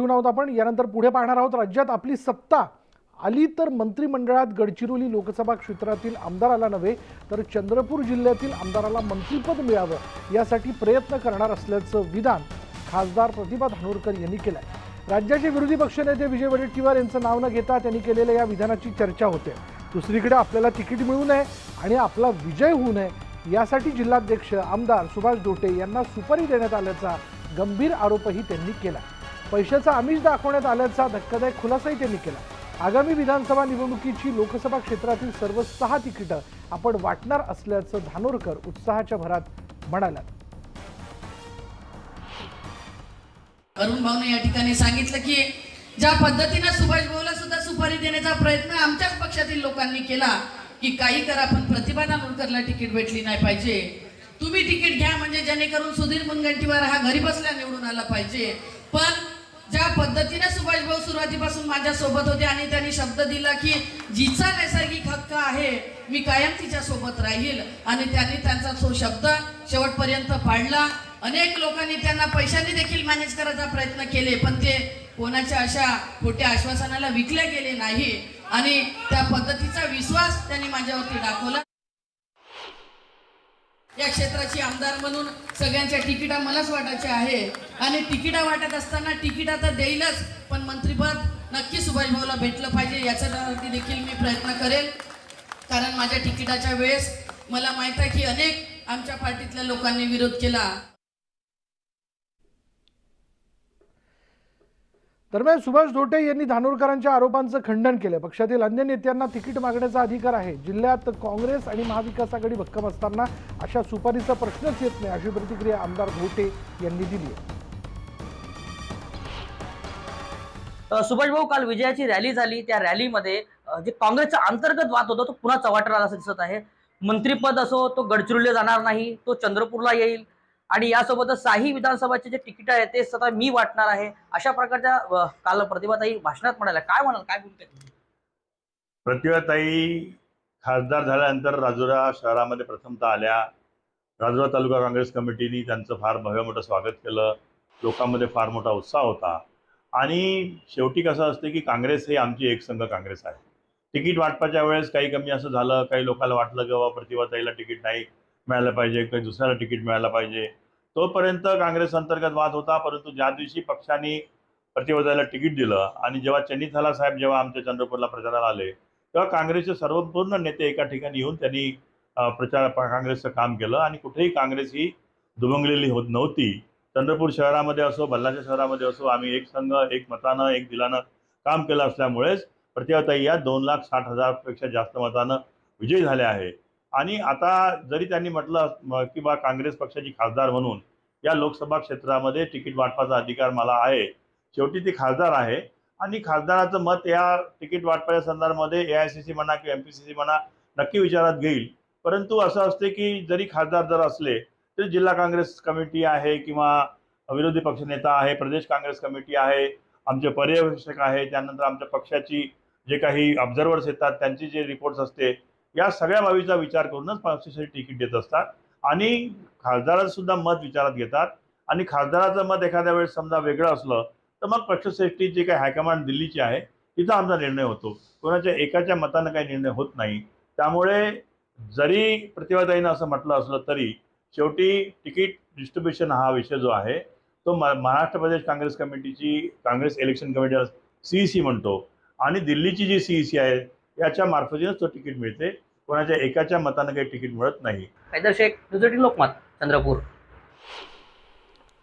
ठेवून आहोत आपण. यानंतर पुढे पाहणार आहोत राज्यात आपली सत्ता आली तर मंत्रिमंडळात गडचिरोली लोकसभा क्षेत्रातील आमदाराला नव्हे तर चंद्रपूर जिल्ह्यातील आमदाराला मंत्रिपद मिळावं यासाठी प्रयत्न करणार असल्याचं विधान खासदार प्रतिभा धानोरकर यांनी केलं आहे राज्याचे विरोधी पक्षनेते विजय वडेट्टीवार यांचं नाव न घेता त्यांनी केलेल्या या विधानाची चर्चा होते. दुसरीकडे आपल्याला तिकीट मिळू नये आणि आपला विजय होऊ नये यासाठी जिल्हाध्यक्ष आमदार सुभाष दोटे यांना सुपारी देण्यात आल्याचा गंभीर आरोपही त्यांनी केला. पैशाचा आमिष दाखवण्यात आल्याचा धक्कादायक खुलासाही त्यांनी केला. आगामी विधानसभा निवडणुकीची लोकसभा क्षेत्रातील सर्व सहा तिकीटं आपण वाटणार असल्याचं धानोरकर उत्साहाच्या भरात म्हणाल्या. अरुण भाऊने या ठिकाणी सांगितलं की ज्या पद्धतीनं सुभाष भाऊला सुद्धा सुपारी देण्याचा प्रयत्न आमच्याच पक्षातील लोकांनी केला की काही करा पण प्रतिभा धानोरकरला तिकीट भेटली नाही पाहिजे. तुम्ही तिकीट घ्या म्हणजे जेणेकरून सुधीर मुनगंटीवार हा घरी बसल्या निवडून आला पाहिजे. पण ज्या पद्धतीने सुभाष भाऊ सुरुवातीपासून माझ्या सोबत होते आणि त्यांनी शब्द दिला की जिचा नैसर्गिक हक्क आहे मी कायम तिच्या सोबत राहील. आणि त्यांनी त्यांचा तो शब्द शेवटपर्यंत पाळला अनेक लोकांनी त्यांना पैशाने देखील मॅनेज करायचा प्रयत्न केले पण ते कोणाच्या अशा खोट्या आश्वासनाला विकले गेले नाही. आणि त्या पद्धतीचा विश्वास त्यांनी माझ्यावरती दाखवला. या क्षेत्राची आमदार म्हणून सगळ्यांच्या तिकिटा मलाच वाटायच्या आहे. आणि तिकिटा वाटत असताना तिकिटा तर देईलच पण मंत्रीपद नक्की सुभाष भाऊला भेटलं पाहिजे याच्यावरती देखील मी प्रयत्न करेल. कारण माझ्या तिकिटाच्या वेळेस मला माहीत आहे की अनेक आमच्या पार्टीतल्या लोकांनी विरोध केला. दरम्यान सुभाष धोटे यांनी धानोरकरांच्या आरोपांचं खंडन केलं. पक्षातील अन्य नेत्यांना तिकीट मागण्याचा अधिकार आहे. जिल्ह्यात काँग्रेस आणि महाविकास आघाडी भक्कम असताना अशा सुपारीचा प्रश्नच येत नाही अशी प्रतिक्रिया आमदार धोटे यांनी दिली आहे. सुभाष भाऊ काल विजयाची रॅली झाली. त्या रॅलीमध्ये जे काँग्रेसचा अंतर्गत वाद होता तो पुन्हा चव्हाट्याला असं दिसत आहे. मंत्रीपद असो तो गडचिरोलीला जाणार नाही तो चंद्रपूरला येईल. आणि यासोबतच साही विधानसभाचे जे तिकीट आहे ते स्वतः मी वाटणार आहे. अशा प्रकारच्या काल प्रतिभाताई भाषणात म्हणाल्या. काय म्हणाल? काय बोलते प्रतिभाताई खासदार झाल्यानंतर राजुरा शहरामध्ये प्रथमतः आल्या. राजुरा तालुका काँग्रेस कमिटीने त्यांचं फार भव्य मोठं स्वागत केलं. लोकांमध्ये फार मोठा उत्साह होता. आणि शेवटी कसं असते की काँग्रेस हे आमची एक संघ काँग्रेस आहे. तिकीट वाटपाच्या वेळेस काही कमी असं झालं काही लोकांना वाटलं की बाबा प्रतिभाताईला तिकीट नाही. मिळालं पाहिजे काही दुसऱ्याला तिकीट मिळालं पाहिजे. तोपर्यंत काँग्रेस अंतर्गत वाद होता परंतु ज्या दिवशी पक्षाने प्रतिवादाला तिकीट दिलं आणि जेव्हा चन्नीथाला साहेब जेव्हा आमच्या चंद्रपूरला प्रचाराला आले तेव्हा काँग्रेसचे सर्व पूर्ण नेते एका ठिकाणी येऊन त्यांनी प्रचार काँग्रेसचं काम केलं आणि कुठेही काँग्रेस ही दुभंगलेली होत नव्हती. चंद्रपूर शहरामध्ये असो बल्लाच्या शहरामध्ये असो आम्ही एक संघ एक मतानं एक दिलानं काम केलं असल्यामुळेच प्रतिभाताई या दोन लाख साठ हजारपेक्षा जास्त मतानं विजयी झाल्या आहे आणि आता जरी त्यांनी म्हटलं म- की बा काँग्रेस पक्षाची खासदार म्हणून या लोकसभा क्षेत्रामध्ये तिकीट वाटपाचा अधिकार मला आहे. शेवटी ती खासदार आहे. आणि खासदाराचं मत या तिकीट वाटपाच्या संदर्भामध्ये ए आय सी सी म्हणा किंवा एम पी सी सी म्हणा नक्की विचारात घेईल. परंतु असं असते की जरी खासदार जर असले तरी जिल्हा काँग्रेस कमिटी आहे किंवा विरोधी पक्षनेता आहे प्रदेश काँग्रेस कमिटी आहे आमचे पर्यवेक्षक आहे त्यानंतर आमच्या पक्षाची जे काही ऑब्झर्वर्स येतात त्यांची जे रिपोर्ट्स असते या सगळ्या बाबीचा विचार करूनच पक्षासाठी तिकीट देत असतात. आणि खासदाराचं सुद्धा मत विचारात घेतात. आणि खासदाराचं मत एखाद्या वेळेस समजा वेगळं असलं तर मग पक्षश्रेष्ठी जी काही हायकमांड दिल्लीची आहे तिथं आमचा निर्णय होतो. कोणाच्या एकाच्या मतानं काही निर्णय होत नाही. त्यामुळे जरी प्रतिभाताईनं असं म्हटलं असलं तरी शेवटी तिकीट डिस्ट्रीब्युशन हा विषय जो आहे तो म महाराष्ट्र प्रदेश काँग्रेस कमिटीची Congress election committee C C म्हणतो. आणि दिल्लीची जी सी सी आहे याच्या मार्फतीनच तो तिकीट मिळते. कोणाच्या एकाच्या मतानं काही तिकीट मिळत नाही. हैदर शेख दुसरी लोकमत चंद्रपूर.